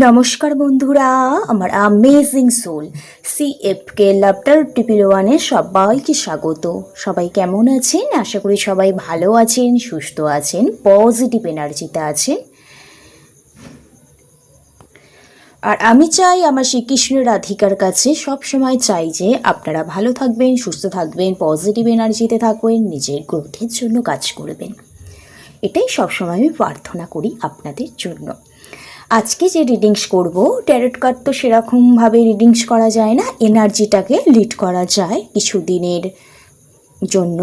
নমস্কার বন্ধুরা, আমার amazing soul C F K লাভটার টিপিল ওয়ানে সবাইকে স্বাগত। সবাই কেমন আছেন? আশা করি সবাই ভালো আছেন, সুস্থ আছেন পজিটিভ এনার্জিতে আছেন। আর আমি চাই আমার শ্রীকৃষ্ণের রাধিকার কাছে সব সময় চাই যে আপনারা ভালো থাকবেন, সুস্থ থাকবেন পজিটিভ এনার্জিতে থাকবেন, নিজের গ্রোথের জন্য কাজ করবেন। এটাই সবসময় আমি প্রার্থনা করি আপনাদের জন্য। আজকে যে রিডিংস করব ট্যারট কার্ড তো সেরকমভাবে রিডিংস করা যায় না এনার্জিটাকে লিড করা যায় কিছু দিনের জন্য।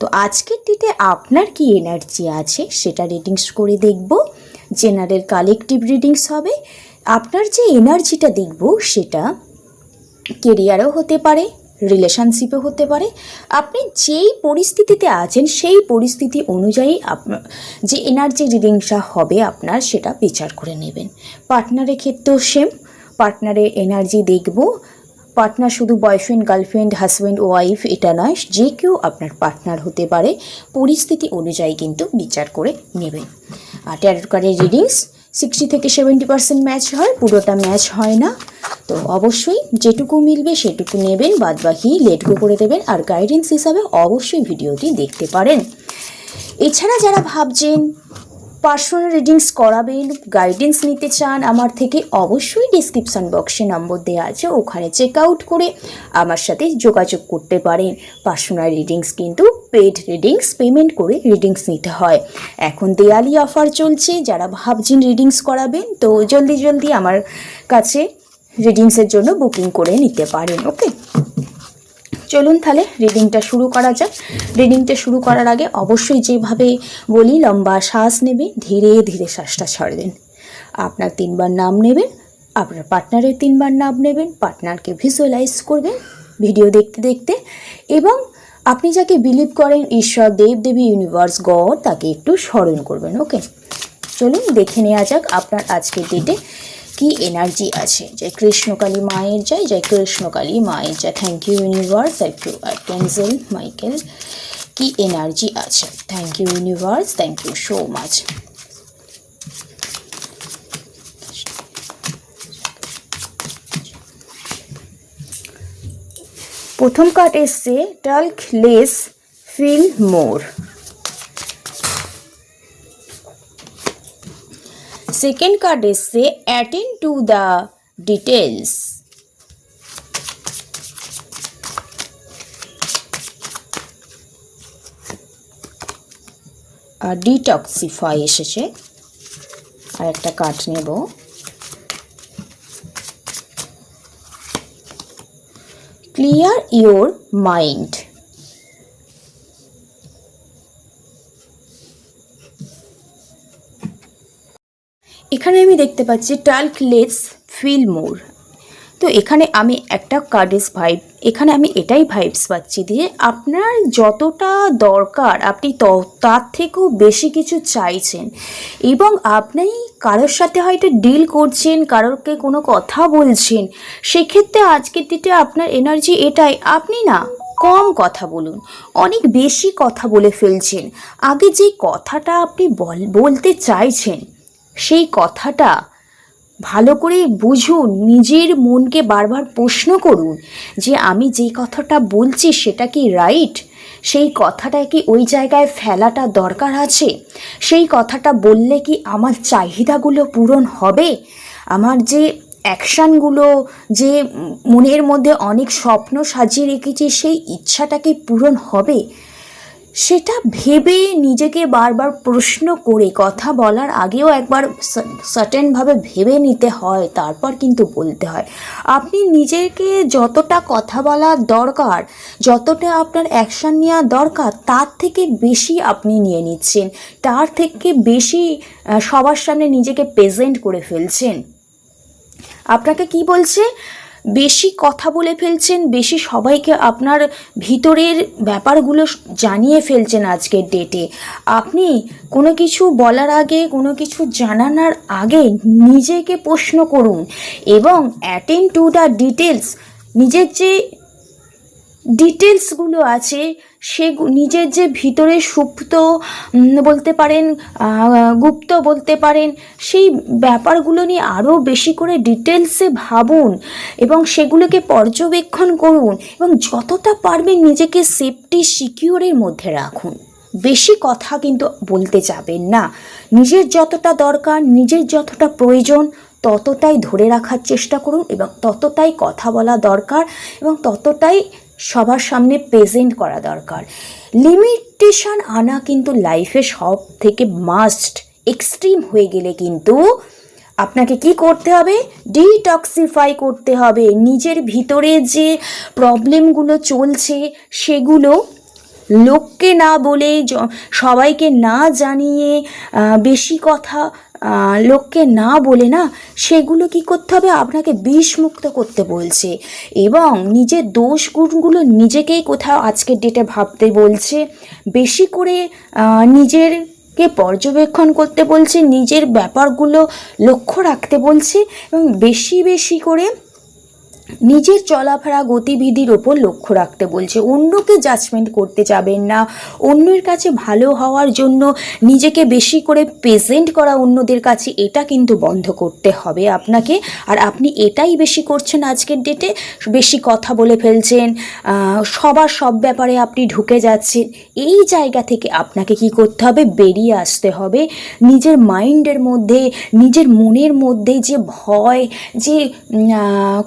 তো আজকের ডেটে আপনার কি এনার্জি আছে সেটা রিডিংস করে দেখব। জেনারেল কালেকটিভ রিডিংস হবে। আপনার যে এনার্জিটা দেখব সেটা কেরিয়ারও হতে পারে রিলেশনশিপও হতে পারে। আপনি যেই পরিস্থিতিতে আছেন, সেই পরিস্থিতি অনুযায়ী যে এনার্জি রিডিংসটা হবে আপনার, সেটা বিচার করে নেবেন। পার্টনারের ক্ষেত্রেও সেম পার্টনারের এনার্জি দেখব। পার্টনার শুধু বয়ফ্রেন্ড গার্লফ্রেন্ড হাজব্যান্ড ওয়াইফ এটা নয়, যে কেউ আপনার পার্টনার হতে পারে। পরিস্থিতি অনুযায়ী কিন্তু বিচার করে নেবেন। আর ট্যারট কার্ডের রিডিংস সিক্সটি থেকে সেভেন্টি পার্সেন্ট ম্যাচ হয়, পুরোটা ম্যাচ হয় না। তো অবশ্যই যেটুকু মিলবে সেটুকু নেবেন বাদ বাকি করে দেবেন। আর গাইডেন্স হিসাবে অবশ্যই ভিডিওটি দেখতে পারেন। এছাড়া যারা ভাবছেন পার্সোনাল রিডিংস করাবেন গাইডেন্স নিতে চান, আমার থেকে অবশ্যই ডিসক্রিপশান বক্সে নম্বর দেওয়া আছে, ওখানে চেক আউট করে আমার সাথে যোগাযোগ করতে পারেন। পার্সোনাল রিডিংস কিন্তু পেড রিডিংস পেমেন্ট করে রিডিংস নিতে হয়। এখন দেয়ালি অফার চলছে, যারা ভাবছেন রিডিংস করাবেন, তো জলদি জলদি আমার কাছে রিডিংসের জন্য বুকিং করে নিতে পারেন ওকে চলুন তাহলে রিডিংটা শুরু করা যাক। রিডিংটা শুরু করার আগে অবশ্যই যেভাবে বলি, লম্বা শ্বাস নেবে, ধীরে ধীরে শ্বাসটা ছাড়বেন আপনার তিনবার নাম নেবেন, আপনার পার্টনারের তিনবার নাম নেবেন পার্টনারকে ভিজুয়ালাইজ করবেন ভিডিও দেখতে দেখতে এবং আপনি যাকে বিলিভ করেন, ঈশ্বর দেব দেবী ইউনিভার্স গড, তাকে একটু স্মরণ করবেন ওকে চলুন দেখে নেওয়া যাক আপনার আজকের ডেটে কি এনার্জি আছে। জয় কৃষ্ণকালী মায়ের জয় জয় কৃষ্ণকালী মায়ের জয়। Thank you universe thank you archangel Michael কি এনার্জি আছে। Thank you universe thank you so much প্রথম কার্ড এসছে talk less feel more second card এসছে অ্যাটেন্ড টু দ্য ডিটেলস আর ডিটক্সিফাই এসেছে। আর একটা কার্ড নেব। ক্লিয়ার ইওর মাইন্ড এখানে আমি দেখতে পাচ্ছি টাল্ক লেটস ফিল মোর তো এখানে আমি একটা কার্ডেস ভাইব এখানে আমি এটাই ভাইবস পাচ্ছি দিয়ে আপনার যতটা দরকার আপনি ত, তার থেকেও বেশি কিছু চাইছেন এবং আপনি কারোর সাথে হয়তো ডিল করছেন, কারোরকে কোনো কথা বলছেন, সেক্ষেত্রে আজকের দিনে আপনার এনার্জি এটাই। আপনি না, কম কথা বলুন, অনেক বেশি কথা বলে ফেলছেন। আগে যে কথাটা আপনি বল, বলতে চাইছেন সেই কথাটা ভালো করে বুঝুন, নিজের মনকে বারবার প্রশ্ন করুন যে আমি যেই কথাটা বলছি সেটা কি রাইট সেই কথাটা কি ওই জায়গায় ফেলাটা দরকার আছে? সেই কথাটা বললে কি আমার চাহিদাগুলো পূরণ হবে? আমার যে অ্যাকশানগুলো যে মনের মধ্যে অনেক স্বপ্ন সাজিয়ে রেখেছি, সেই ইচ্ছাটা কি পূরণ হবে? সেটা ভেবে নিজেকে বারবার প্রশ্ন করে কথা বলার আগেও একবার সার্টেনভাবে ভেবে নিতে হয়, তারপর কিন্তু বলতে হয়। আপনি নিজেকে যতটা কথা বলার দরকার, যতটা আপনার অ্যাকশান নেওয়া দরকার, তার থেকে বেশি আপনি নিয়ে নিচ্ছেন। তার থেকে বেশি সবার সামনে নিজেকে প্রেজেন্ট করে ফেলছেন। আপনাকে কি বলছে? বেশি কথা বলে ফেলছেন, বেশি সবাইকে আপনার ভিতরের ব্যাপারগুলো জানিয়ে ফেলছেন আজকের ডেটে আপনি কোনো কিছু বলার আগে, কোনো কিছু জানানোর আগে নিজেকে প্রশ্ন করুন এবং অ্যাটেন্ড টু দ্য ডিটেলস নিজের যে ডিটেলসগুলো আছে, সে নিজের যে ভিতরে সুপ্ত বলতে পারেন গুপ্ত বলতে পারেন, সেই ব্যাপারগুলো নিয়ে আরও বেশি করে ডিটেলসে ভাবুন এবং সেগুলোকে পর্যবেক্ষণ করুন এবং যতটা পারবেন নিজেকে সেফটি সিকিউরের মধ্যে রাখুন। বেশি কথা কিন্তু বলতে যাবেন না। নিজের যতটা দরকার, নিজের যতটা প্রয়োজন, ততটাই ধরে রাখার চেষ্টা করুন এবং ততটাই কথা বলা দরকার এবং ততটাই সবার সামনে প্রেজেন্ট করা দরকার। লিমিটেশন আনা কিন্তু লাইফে সব থেকে মাস্ট এক্সট্রিম হয়ে গেলে কিন্তু আপনাকে কি করতে হবে? ডিটক্সিফাই করতে হবে। নিজের ভিতরে যে প্রবলেমগুলো চলছে, সেগুলো লোককে না বলে সবাইকে না জানিয়ে বেশি কথা লোককে না বলে না, সেগুলো কি করতে হবে? আপনাকে বিষমুক্ত করতে বলছে। এবং নিজের দোষ গুণগুলো নিজেকেই কোথাও আজকের ডেটে ভাবতে বলছে। বেশি করে নিজের কে পর্যবেক্ষণ করতে বলছে। নিজের ব্যাপারগুলো লক্ষ্য রাখতে বলছে। এবং বেশি বেশি করে নিজের চলাফেরা গতিবিধির ওপর লক্ষ্য রাখতে বলছে অন্যকে জাজমেন্ট করতে যাবেন না। অন্যের কাছে ভালো হওয়ার জন্য নিজেকে বেশি করে প্রেজেন্ট করা অন্যদের কাছে এটা কিন্তু বন্ধ করতে হবে আপনাকে। আর আপনি এটাই বেশি করছেন আজকের ডেটে বেশি কথা বলে ফেলছেন সবার সব ব্যাপারে আপনি ঢুকে যাচ্ছেন। এই জায়গা থেকে আপনাকে কি করতে হবে? বেরিয়ে আসতে হবে। নিজের মাইন্ডের মধ্যে নিজের মনের মধ্যে যে ভয় যে উম,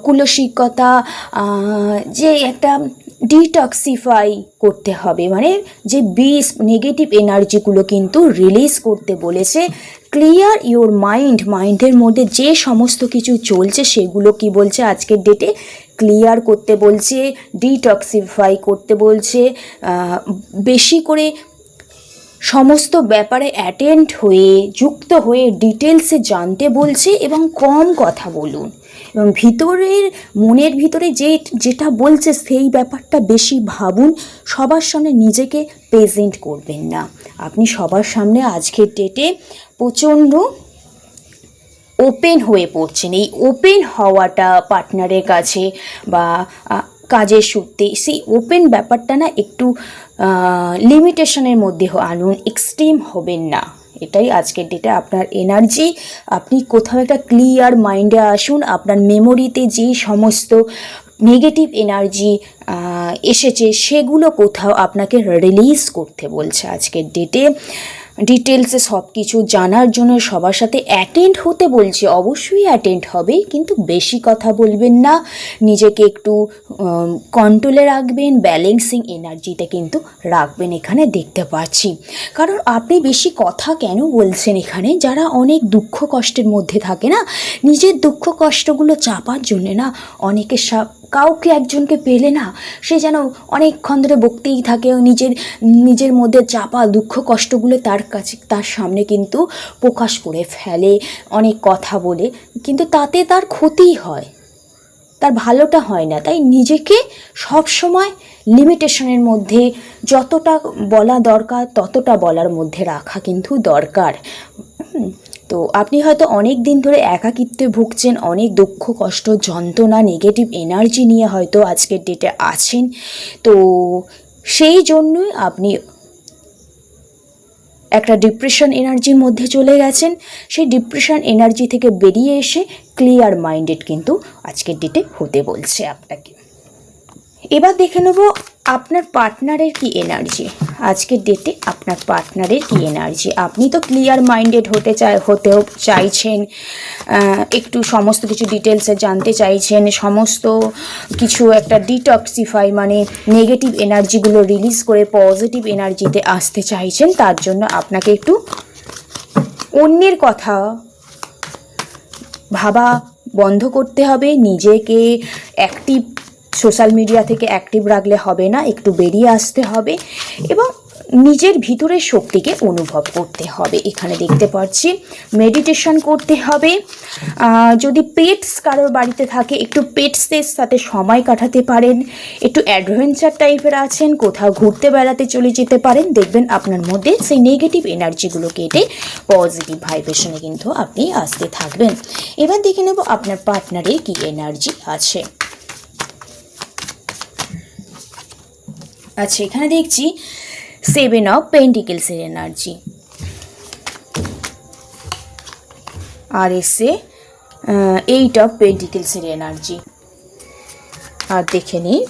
আহ, যে একটা ডিটক্সিফাই করতে হবে। মানে যে বিষ নেগেটিভ এনার্জিগুলো কিন্তু রিলিজ করতে বলেছে। ক্লিয়ার ইওর মাইন্ড মাইন্ডের মধ্যে যে সমস্ত কিছু চলছে সেগুলো কি বলছে? আজকের ডেটে ক্লিয়ার করতে বলছে ডিটক্সিফাই করতে বলছে বেশি করে সমস্ত ব্যাপারে অ্যাটেন্ড হয়ে যুক্ত হয়ে ডিটেলসে জানতে বলছে এবং কম কথা বলুন। এবং ভিতরের, মনের ভিতরে যে, যেটা বলছে সেই ব্যাপারটা বেশি ভাবুন, সবার সামনে নিজেকে প্রেজেন্ট করবেন না। আপনি সবার সামনে আজকের ডেটে প্রচণ্ড ওপেন হয়ে পড়ছেন। এই ওপেন হওয়াটা পার্টনারের কাছে বা কাজের সূত্রে সেই ওপেন ব্যাপারটা না একটু লিমিটেশনের মধ্যে আনুন এক্সট্রিম হবেন না। এটাই আজকের ডেটে আপনার এনার্জি আপনি কোথাও একটা ক্লিয়ার মাইন্ডে আসুন, আপনার মেমোরিতে যে সমস্ত নেগেটিভ এনার্জি এসেছে, সেগুলো কোথাও আপনাকে রিলিজ করতে বলছে আজকের ডেটে ডিটেলসে সব কিছু জানার জন্য সবার সাথে অ্যাটেন্ড হতে বলছে। অবশ্যই অ্যাটেন্ড হবে, কিন্তু বেশি কথা বলবেন না। নিজেকে একটু কন্ট্রোলে রাখবেন ব্যালেন্সিং এনার্জিতে কিন্তু রাখবেন এখানে দেখতে পাচ্ছি। কারণ আপনি বেশি কথা কেন বলছেন এখানে? যারা অনেক দুঃখ কষ্টের মধ্যে থাকে না, নিজের দুঃখ কষ্টগুলো চাপার জন্যে না অনেকের কাউকে একজনকে পেলে না, সে যেন অনেকক্ষণ ধরে বকতেই থাকে নিজের নিজের মধ্যে চাপা দুঃখ কষ্টগুলো তার কাছে, তার সামনে কিন্তু প্রকাশ করে ফেলে, অনেক কথা বলে। কিন্তু তাতে তার ক্ষতিই হয়। তার ভালোটা হয় না। তাই নিজেকে সব সময় লিমিটেশনের মধ্যে, যতটা বলা দরকার, ততটা বলার মধ্যে রাখা কিন্তু দরকার। তো আপনি হয়তো অনেক দিন ধরে একাকিত্বে ভুগছেন, অনেক দুঃখ, কষ্ট, যন্ত্রণা নেগেটিভ এনার্জি নিয়ে হয়তো আজকের ডেটে আছেন। তো সেই জন্যই আপনি একটা ডিপ্রেশন এনার্জির মধ্যে চলে গেছেন। সেই ডিপ্রেশন এনার্জি থেকে বেরিয়ে এসে ক্লিয়ার মাইন্ডেড কিন্তু আজকের ডেটে হতে বলছে আপনাকে। এবার দেখে নেব আপনার পার্টনারের কি এনার্জি আজকের ডেটে আপনার পার্টনারের কি এনার্জি আপনি তো ক্লিয়ার মাইন্ডেড হতে চাই, হতেও চাইছেন একটু সমস্ত কিছু ডিটেলসে জানতে চাইছেন, সমস্ত কিছু একটা ডিটক্সিফাই মানে নেগেটিভ এনার্জিগুলো রিলিজ করে পজিটিভ এনার্জিতে আসতে চাইছেন, তার জন্য আপনাকে একটু অন্যের কথা ভাবা বন্ধ করতে হবে, নিজেকে অ্যাক্টিভ সোশ্যাল মিডিয়া থেকে অ্যাক্টিভ রাখলে হবে না, একটু বেরিয়ে আসতে হবে এবং নিজের ভিতরের শক্তিকে অনুভব করতে হবে। এখানে দেখতে পাচ্ছি মেডিটেশন করতে হবে। যদি পেটস কারোর বাড়িতে থাকে, একটু পেটসদের সাথে সময় কাটাতে পারেন। একটু অ্যাডভেঞ্চার টাইপের আছেন, কোথাও ঘুরতে বেড়াতে চলে যেতে পারেন। দেখবেন আপনার মধ্যে সেই নেগেটিভ এনার্জিগুলো কেটে পজিটিভ ভাইব্রেশনে কিন্তু আপনি আসতে থাকবেন। এবার দেখে নেব আপনার পার্টনারের কি এনার্জি আছে। আচ্ছা এখানে দেখছি সেভেন অফ পেন্টিকেলসের এনার্জি আর এসে এইট অফ পেন্টিকেলসের এনার্জি আর দেখে নিই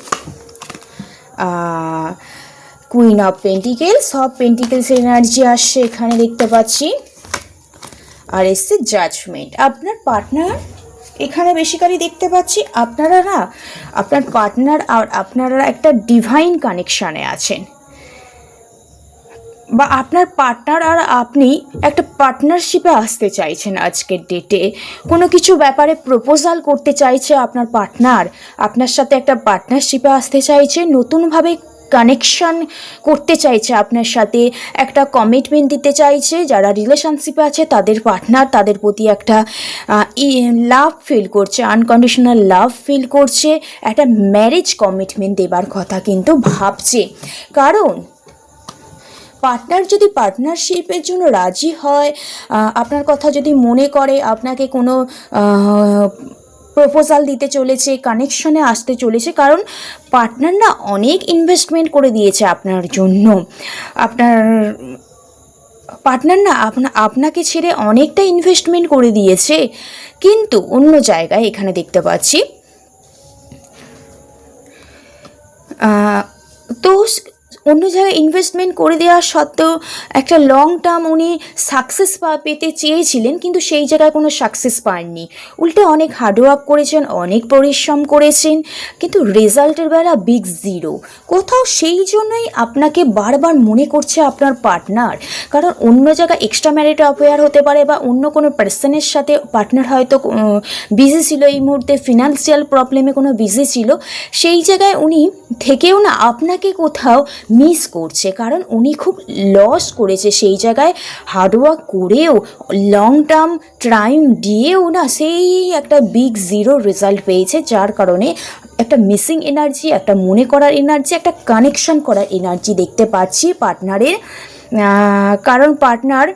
কুইন অফ পেন্টিকেলস সব পেন্টিকেলসের এনার্জি আসছে এখানে দেখতে পাচ্ছি। আর এসছে জাজমেন্ট আপনার পার্টনার এখানে বেসিক্যালি দেখতে পাচ্ছি আপনারা না, আপনার পার্টনার আর আপনারা একটা ডিভাইন কানেকশানে আছেন। বা আপনার পার্টনার আর আপনি একটা পার্টনারশিপে আসতে চাইছেন আজকের ডেটে কোনো কিছু ব্যাপারে প্রপোজাল করতে চাইছে আপনার পার্টনার আপনার সাথে একটা পার্টনারশিপে আসতে চাইছে, নতুনভাবে কানেকশন করতে চাইছে আপনার সাথে, একটা কমিটমেন্ট দিতে চাইছে, যারা রিলেশনশিপে আছে তাদের পার্টনার তাদের প্রতি একটা লাভ ফিল করছে আনকন্ডিশনাল লাভ ফিল করছে, একটা ম্যারেজ কমিটমেন্ট দেবার কথা কিন্তু ভাবছে। কারণ পার্টনার যদি পার্টনারশিপের জন্য রাজি হয় আপনার কথা যদি মনে করে, আপনাকে কোনো প্রপোজাল দিতে চলেছে কানেকশনে আসতে চলেছে, কারণ পার্টনার না অনেক ইনভেস্টমেন্ট করে দিয়েছে আপনার জন্য। আপনার পার্টনার না আপনা, আপনাকে ছেড়ে অনেকটা ইনভেস্টমেন্ট করে দিয়েছে, কিন্তু অন্য জায়গায় এখানে দেখতে পাচ্ছি তো অন্য জায়গায় ইনভেস্টমেন্ট করে দেওয়া সত্ত্বেও একটা লং টার্ম উনি সাকসেস পেতে চেয়েছিলেন, কিন্তু সেই জায়গায় কোনো সাকসেস পাননি। উল্টে অনেক হার্ডওয়ার্ক করেছেন, অনেক পরিশ্রম করেছেন, কিন্তু রেজাল্টের বেলা বিগ জিরো কোথাও সেই জন্যই আপনাকে বারবার মনে করছে আপনার পার্টনার কারণ অন্য জায়গায় এক্সট্রা ম্যারিট অ্যাফেয়ার হতে পারে বা অন্য কোনো পার্সনের সাথে পার্টনার হয়তো বিজি ছিল এই মুহূর্তে ফিনান্সিয়াল প্রবলেমে কোনো বিজি ছিল, সেই জায়গায় উনি থেকেও না, আপনাকে কোথাও মিস করছে, কারণ উনি খুব লস করেছে সেই জায়গায় হার্ডওয়ার্ক করেও লং টার্ম টাইম দিয়েও না, সেই একটা বিগ জিরো রেজাল্ট পেয়েছে, যার কারণে একটা মিসিং এনার্জি একটা মনে করার এনার্জি একটা কানেকশন করার এনার্জি দেখতে পাচ্ছি পার্টনারের কারণ পার্টনার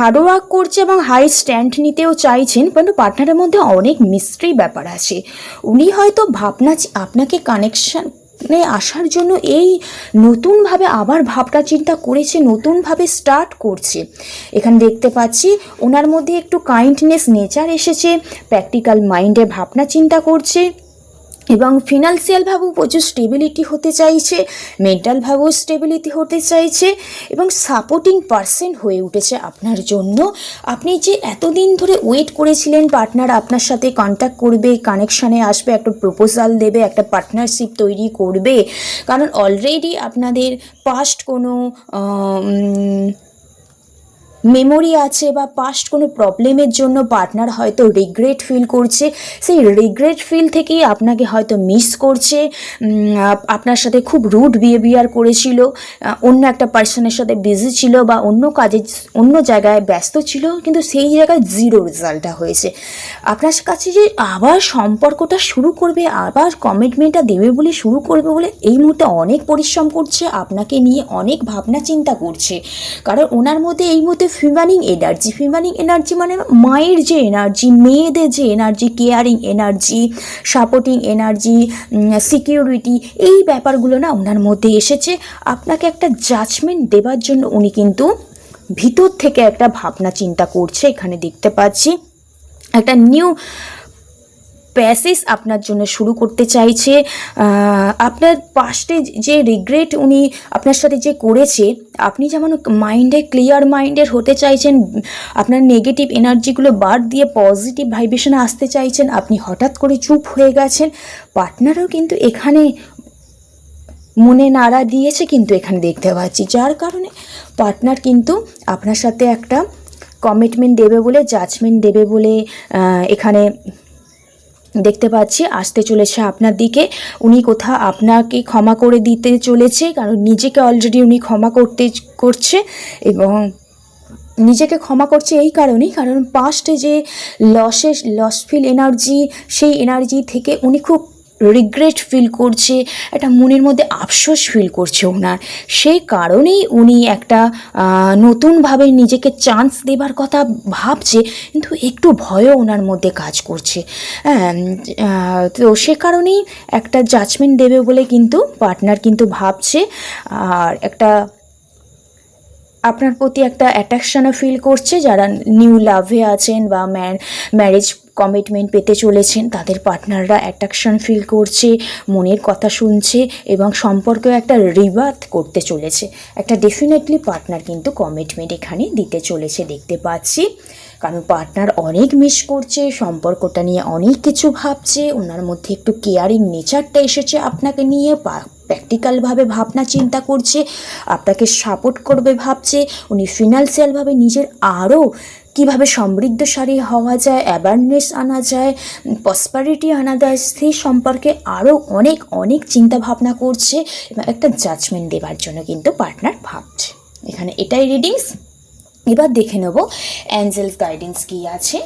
হার্ডওয়ার্ক করছে এবং হাই স্ট্যান্ড নিতেও চাইছেন, কিন্তু পার্টনারের মধ্যে অনেক মিস্ট্রি ব্যাপার আছে। উনি হয়তো ভাবনা আপনাকে কানেকশন আসার জন্য এই নতুনভাবে আবার ভাবনা চিন্তা করেছে, নতুনভাবে স্টার্ট করছে। এখানে দেখতে পাচ্ছি, ওনার মধ্যে একটু কাইন্ডনেস নেচার এসেছে প্র্যাকটিক্যাল মাইন্ডে ভাবনা চিন্তা করছে। এবং ফিনান্সিয়ালভাবেও প্রচুর স্টেবিলিটি হতে চাইছে মেন্টালভাবেও স্টেবিলিটি হতে চাইছে এবং সাপোর্টিং পার্সন হয়ে উঠেছে আপনার জন্য। আপনি যে এতদিন ধরে ওয়েট করেছিলেন পার্টনার আপনার সাথে কন্ট্যাক্ট করবে কানেকশানে আসবে, একটা প্রপোজাল দেবে, একটা পার্টনারশিপ তৈরি করবে। কারণ অলরেডি আপনাদের পাস্ট কোনো মেমোরি আছে বা পাস্ট কোনো প্রবলেমের জন্য পার্টনার হয়তো রিগ্রেট ফিল করছে, সেই রিগ্রেট ফিল থেকেই আপনাকে হয়তো মিস করছে আপনার সাথে খুব রুড বিহেভিয়ার করেছিল অন্য একটা পার্সনের সাথে বিজি ছিল বা অন্য কাজে, অন্য জায়গায় ব্যস্ত ছিল, কিন্তু সেই জায়গায় জিরো রেজাল্টটা হয়েছে। আপনার কাছে যে আবার সম্পর্কটা শুরু করবে, আবার কমিটমেন্টটা দেবে বলে শুরু করবে বলে এই মুহূর্তে অনেক পরিশ্রম করছে, আপনাকে নিয়ে অনেক ভাবনা চিন্তা করছে। কারণ ওনার মধ্যে এই মুহূর্তে ফিমানিং এনার্জি। ফিমানিং এনার্জি মানে মায়ের যে এনার্জি, মেয়েদের যে energy, caring energy, supporting energy security, এই ব্যাপারগুলো না ওনার মধ্যে এসেছে। আপনাকে একটা জাজমেন্ট দেবার জন্য উনি কিন্তু ভিতর থেকে একটা ভাবনা চিন্তা করছে। এখানে দেখতে পাচ্ছি, একটা নিউ প্যাসেজ আপনার জন্য শুরু করতে চাইছে। আপনার পাস্টে যে রিগ্রেট উনি আপনার সাথে যে করেছে, আপনি যেমন মাইন্ডে ক্লিয়ার মাইন্ডের হতে চাইছেন, আপনার নেগেটিভ এনার্জিগুলো বাদ দিয়ে পজিটিভ ভাইব্রেশনে আসতে চাইছেন, আপনি হঠাৎ করে চুপ হয়ে গেছেন পার্টনারও কিন্তু এখানে মনে নাড়া দিয়েছে কিন্তু এখানে দেখতে পাচ্ছি। যার কারণে পার্টনার কিন্তু আপনার সাথে একটা কমিটমেন্ট দেবে বলে জাজমেন্ট দেবে বলে এখানে দেখতে পাচ্ছি, আসতে চলেছে আপনার দিকে। উনি কোথা আপনাকে ক্ষমা করে দিতে চলেছে, কারণ নিজেকে অলরেডি উনি ক্ষমা করতে করছে এবং নিজেকে ক্ষমা করছে এই কারণেই, কারণ পাস্টে যে লসের লসফিল এনার্জি সেই এনার্জি থেকে উনি খুব রিগ্রেট ফিল করছে, একটা মনের মধ্যে আফসোস ফিল করছে ওনার। সেই কারণেই উনি একটা নতুনভাবে নিজেকে চান্স দেবার কথা ভাবছে, কিন্তু একটু ভয়ও ওনার মধ্যে কাজ করছে। তো সে কারণেই একটা জাজমেন্ট দেবে বলে কিন্তু পার্টনার কিন্তু ভাবছে, আর একটা আপনার প্রতি একটা অ্যাট্রাকশনও ফিল করছে, যারা নিউ লাভে আছেন বা ম্যারেজ কমিটমেন্ট পেতে চলেছেন। তাদের পার্টনাররা অ্যাট্রাকশন ফিল করছে, মনের কথা শুনছে এবং সম্পর্কেও একটা রিবার্থ করতে চলেছে। একটা ডেফিনেটলি পার্টনার কিন্তু কমিটমেন্ট এখানে দিতে চলেছে দেখতে পাচ্ছি। কারণ পার্টনার অনেক মিস করছে, সম্পর্কটা নিয়ে অনেক কিছু ভাবছে, ওনার মধ্যে একটু কেয়ারিং নেচারটা এসেছে আপনাকে নিয়ে প্র্যাকটিক্যালভাবে ভাবনা চিন্তা করছে, আপনাকে সাপোর্ট করবে ভাবছে, উনি ফিনান্সিয়ালভাবে নিজের আরও কীভাবে সমৃদ্ধশালী হওয়া যায় অ্যাওয়ারনেস আনা যায় পসপারিটি আনা যায়, সেই সম্পর্কে আরও অনেক অনেক চিন্তা ভাবনা করছে এবং একটা জাজমেন্ট দেওয়ার জন্য কিন্তু পার্টনার ভাবছে। এখানে এটাই রিডিংস এবার দেখে নেব অ্যাঞ্জেলস গাইডেন্স কী আছে।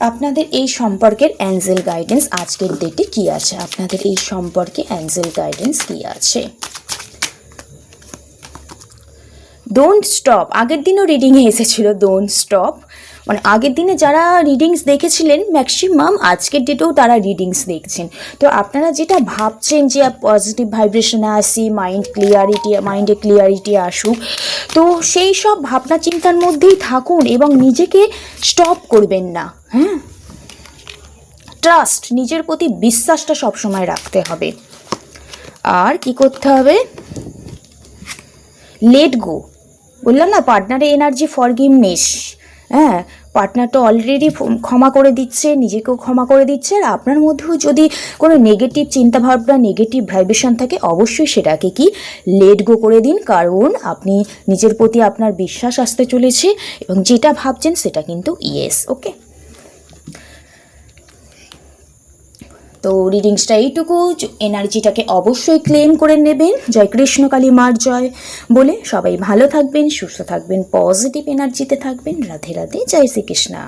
আপনাদের এই সম্পর্কের অ্যাঞ্জেল গাইডেন্স আজকের ডেটে কি আছে? আপনাদের এই সম্পর্কে অ্যাঞ্জেল গাইডেন্স কি আছে? ডোন্ট স্টপ আগের দিনও রিডিংয়ে এসেছিল ডোন্ট স্টপ মানে আগের দিনে যারা রিডিংস দেখেছিলেন ম্যাক্সিমাম আজকের ডেটেও তারা রিডিংস দেখছেন। তো আপনারা যেটা ভাবছেন যে পজিটিভ ভাইব্রেশনে আসি মাইন্ড ক্লিয়ারিটি মাইন্ডে ক্লিয়ারিটি আসুক, তো সেই সব ভাবনা চিন্তার মধ্যেই থাকুন এবং নিজেকে স্টপ করবেন না। হ্যাঁ ট্রাস্ট নিজের প্রতি বিশ্বাসটা সবসময় রাখতে হবে। আর কি করতে হবে? লেট গো বললাম না পার্টনারের এনার্জি ফরগিভনেস হ্যাঁ পার্টনার তো অলরেডি ক্ষমা করে দিচ্ছে, নিজেকেও ক্ষমা করে দিচ্ছে। আর আপনার মধ্যেও যদি কোনো নেগেটিভ চিন্তাভাবনা নেগেটিভ ভাইব্রেশন থাকে, অবশ্যই সেটাকে কি লেট গো করে দিন। কারণ আপনি নিজের প্রতি আপনার বিশ্বাস আসতে চলেছে এবং যেটা ভাবছেন সেটা কিন্তু ইয়েস ওকে তো রিডিংসটা এইটুকু এনার্জিটাকে অবশ্যই ক্লেম করে নেবেন। জয় কৃষ্ণকালী মার জয় বলে সবাই ভালো থাকবেন, সুস্থ থাকবেন পজিটিভ এনার্জিতে থাকবেন। রাধে রাধে, জয় শ্রীকৃষ্ণা।